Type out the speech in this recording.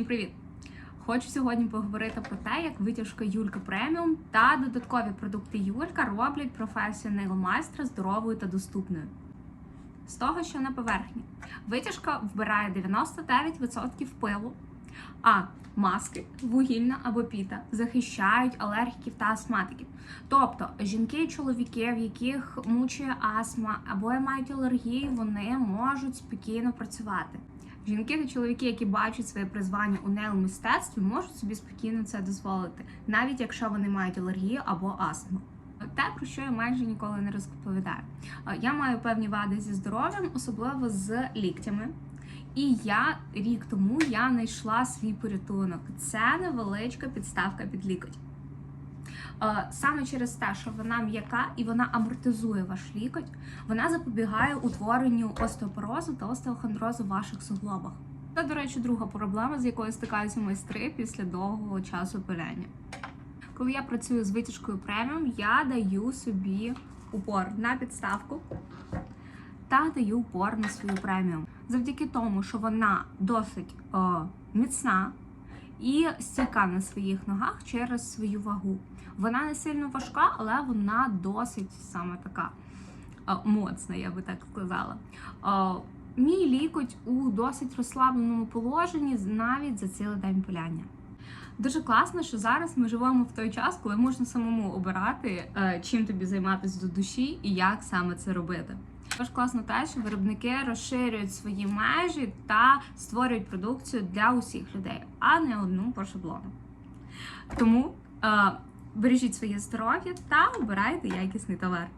Всім привіт! Хочу сьогодні поговорити про те, як витяжка Юлька преміум та додаткові продукти Юлька роблять професію нейлмайстра здоровою та доступною. З того, що на поверхні, витяжка вбирає 99% пилу, а маски, вугільна або піта, захищають алергіків та астматиків. Тобто жінки і чоловіки, в яких мучує астма або мають алергії, вони можуть спокійно працювати. Жінки та чоловіки, які бачать своє призвання у нейл-мистецтві, можуть собі спокійно це дозволити, навіть якщо вони мають алергію або астму. Те, про що я майже ніколи не розповідаю. Е, Я маю певні вади зі здоров'ям, особливо з ліктями. І я рік тому я знайшла свій порятунок. Це невеличка підставка під лікоть. Е, Саме через те, що вона м'яка і вона амортизує ваш лікоть, вона запобігає утворенню остеопорозу та остеохондрозу в ваших суглобах. Це, до речі, друга проблема, з якою стикаються майстри після довгого часу пиляння. Коли я працюю з витяжкою преміум, я даю собі упор на підставку та даю упор на свою преміум. Завдяки тому, що вона досить е, міцна і стійка на своїх ногах через свою вагу. Вона не сильно важка, але вона досить саме така е, моцна, я би так сказала. Е, Мій лікоть у досить розслабленому положенні навіть за цілий день пиляння. Дуже класно, що зараз ми живемо в той час, коли можна самому обирати, е, чим тобі займатися до душі і як саме це робити. Також класно те, що виробники розширюють свої межі та створюють продукцію для усіх людей, а не одну по шаблону. Тому е, бережіть своє здоров'я та обирайте якісний товар.